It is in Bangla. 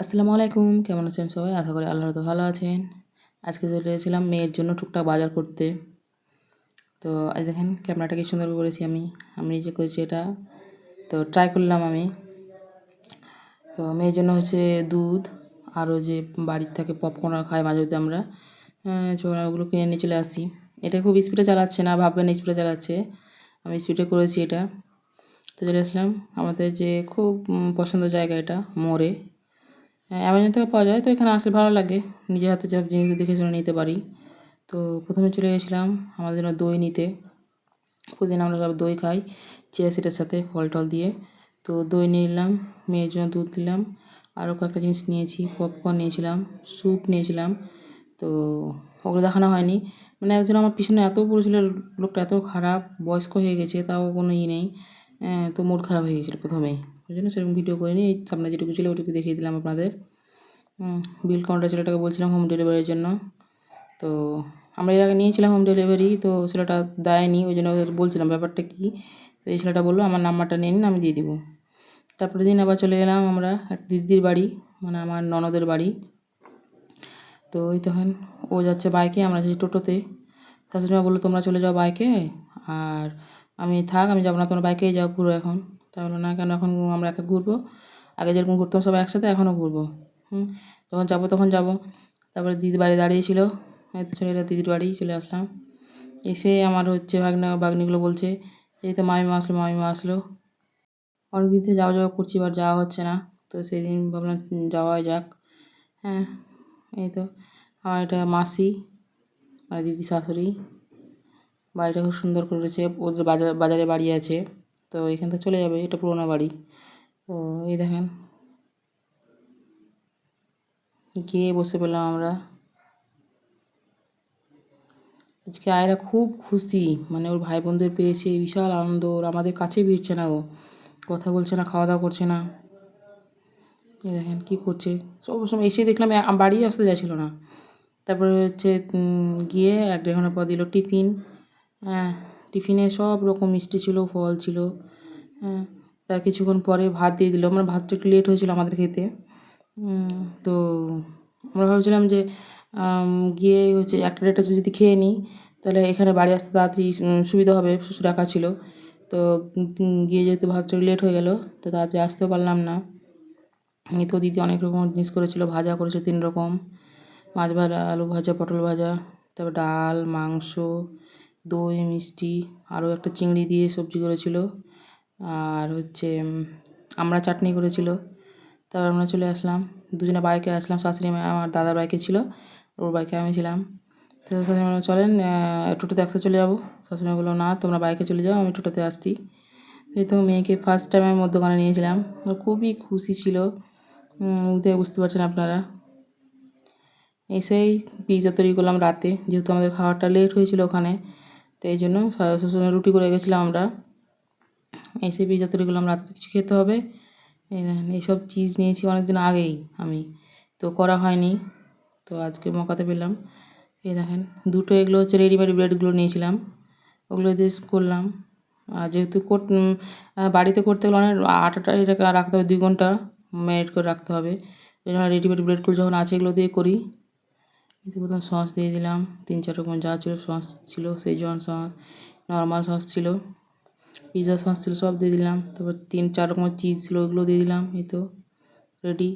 আসসালামু আলাইকুম কেমন আছেন সবাই? আশা করি আল্লাহ তো ভালো আছেন। আজকে চলে এসেছিলাম মেয়ের জন্য টুকটাক বাজার করতে। তো আজ দেখেন ক্যামেরাটা কি সুন্দর করেছি আমি। আমি যে করেছি এটা। তো ট্রাই করলাম আমি। তো মেয়ের জন্য হচ্ছে দুধ আরও যে বাড়ির থেকে পপকর্ন খাই মাঝে মধ্যে আমরা। হ্যাঁ, ওগুলো কিনে নিয়ে চলে আসি। এটা খুব স্পিডে চালাচ্ছে না ভাববেন স্পিডে চালাচ্ছে। আমি স্পিডে করেছি এটা। তো চলে আসলাম। আমাদের যে খুব পছন্দের জায়গা এটা মোড়ে। হ্যাঁ অ্যামাজন থেকে পাওয়া যায়। তো এখানে আসলে ভালো লাগে। নিজের হাতে সব জিনিস দেখে শুনে নিতে পারি। তো প্রথমে চলে গেছিলাম আমাদের জন্য দই নিতে। প্রতিদিন আমরা সব দই খাই চিয়া সিটের সাথে ফল টল দিয়ে। তো দই নিয়ে নিলাম মেয়ের জন্য দুধ নিলাম। আরও কয়েকটা জিনিস নিয়েছি পপকর্ন নিয়েছিলাম স্যুপ নিয়েছিলাম। তো ওগুলো দেখানো হয়নি। মানে একজন আমার পিছনে এত পড়েছিল লোকটা এত খারাপ বয়স্ক হয়ে গেছে তাও কোনো ই নেই। হ্যাঁ, তো মুড খারাপ হয়ে গেছিল প্রথমেই। ওই জন্য সেরকম ভিডিও করিনি। এই সামনে যেটুকু ছিল ওটুকু দেখিয়ে দিলাম আপনাদের। বিল কাউন্টার ছেলেটাকে বলছিলাম হোম ডেলিভারির জন্য। তো আমরা এর আগে নিয়েছিলাম হোম ডেলিভারি তো ছেলেটা দেয়নি, ওই জন্য বলছিলাম ব্যাপারটা কী। তো এই ছেলেটা বলল, আমার নাম্বারটা নিয়ে নিন, আমি দিয়ে দিব। তারপরে দিন আবার চলে গেলাম আমরা এক দিদির বাড়ি মানে আমার ননদের বাড়ি। তো ওই তখন ও যাচ্ছে বাইকে আমরা যাচ্ছি টোটোতে। শাশুড়িমা বলল, তোমরা চলে যাও বাইকে আর আমি থাক, আমি যাব না, তোমরা বাইকেই যাও, ঘুরো এখন। তা বলল না কেন এখন আমরা একা ঘুরবো? আগে যেরকম ঘুরতাম সবাই একসাথে, এখনও ঘুরবো। হুম? যখন যাব তখন যাব। তারপরে দিদির বাড়ি দাঁড়িয়েছিল চলে দিদির বাড়ি, চলে আসলাম। এসে আমার হচ্ছে ভাগনা, ভাগ্নিগুলো বলছে, এই তো মামিমা আসলো মামিমা আসলো। অনেক দিন থেকে যাওয়া যাওয়া করছি, এবার যাওয়া হচ্ছে না। তো সেই দিন ভাবলাম যাওয়া যাক। হ্যাঁ এই তো। আমার এটা মাসি আর দিদি শাশুড়ি, বাড়িটা খুব সুন্দর করেছে। ওদের বাজার, বাজারে বাড়ি আছে। তো এখান থেকে চলে যাবে, এটা পুরোনো বাড়ি। তো এই দেখেন। গিয়ে বসে পেলাম আমরা। আজকে আয়রা খুব খুশি মানে ওর ভাই বোনদের পেয়েছে, বিশাল আনন্দ। ওর আমাদের কাছে ভিড়ছে না ও। কথা বলছে না খাওয়া দাওয়া করছে না। এই দেখেন কী করছে। সব সময় এসে দেখলাম বাড়ি আসতে যাচ্ছিল না। তারপরে হচ্ছে গিয়ে এক দেড় ঘণ্টা পর দিল টিফিন। হ্যাঁ টিফিনে সব রকম মিষ্টি ছিল, ফল ছিল। হ্যাঁ তার কিছুক্ষণ পরে ভাত দিয়ে দিল। মানে ভাতটা একটু লেট হয়েছিল আমাদের খেতে। তো আমরা ভাবছিলাম যে গিয়ে হচ্ছে একটা ডেটা যদি খেয়ে নিই, তাহলে এখানে বাড়ি আসতে তাড়াতাড়ি সুবিধা হবে, শ্বশুর একা ছিল। তো গিয়ে যেহেতু ভাতটা লেট হয়ে গেল, তো তাড়াতাড়ি আসতেও পারলাম না। তো দিদি অনেক রকম জিনিস করেছিল, ভাজা করেছে তিন রকম। মাছ ভাজা, আলু ভাজা, পটল ভাজা, তারপর ডাল, মাংস দই, মিষ্টি, আরও একটা চিংড়ি দিয়ে সবজি করেছিল। আর হচ্ছে আমরা চাটনি করেছিল। তারপর আমরা চলে আসলাম। দুজনে বাইকে আসলাম। শাশুড়ি আমার দাদার বাইকে ছিল। ওর বাইকে আমি ছিলাম। তো চলেন টোটোতে একসাথে চলে যাব। শাশুড়ি বলল, না, তোমরা বাইকে চলে যাও, আমি টোটোতে আসছি। এই তো মেয়েকে ফার্স্ট টাইম আমি মধ্যখানে নিয়েছিলাম। খুবই খুশি ছিল। দেখে বুঝতে পারছেন আপনারা। এসেই পিৎজা তৈরি করলাম রাতে। যেহেতু আমাদের খাওয়াটা লেট হয়েছিল ওখানে এই জন্য শ্বশুর রুটি করে গেছিলাম আমরা। এসে পিৎজা তৈরি করলাম রাতে কিছু খেতে হবে। এইসব চিজ নিয়েছি অনেক দিন আগেই আমি। তো করা হয়নি, তো আজকে মকাতে পেলাম। এই দেখেন, দুটো এগুলো হচ্ছে রেডিমেড ব্রেডগুলো নিয়েছিলাম। ওগুলো দিয়ে করলাম। আর যেহেতু বাড়িতে করতে গেলে অনেক আটাটা এটা রাখতে হবে, দুই ঘণ্টা ম্যারিনেট করে রাখতে হবে। এই জন্য রেডিমেড ব্রেডগুলো যখন আছে এগুলো দিয়ে করি। দিয়ে প্রথম সস দিয়ে দিলাম। তিন চার রকম যা ছিল সস ছিল সেই জন সস নর্মাল সস ছিল পিৎজা সস ছিল, সব দিয়ে দিলাম। তারপর তিন চার রকমের চিজ ছিল ওগুলো দিয়ে দিলাম, এই তো রেডি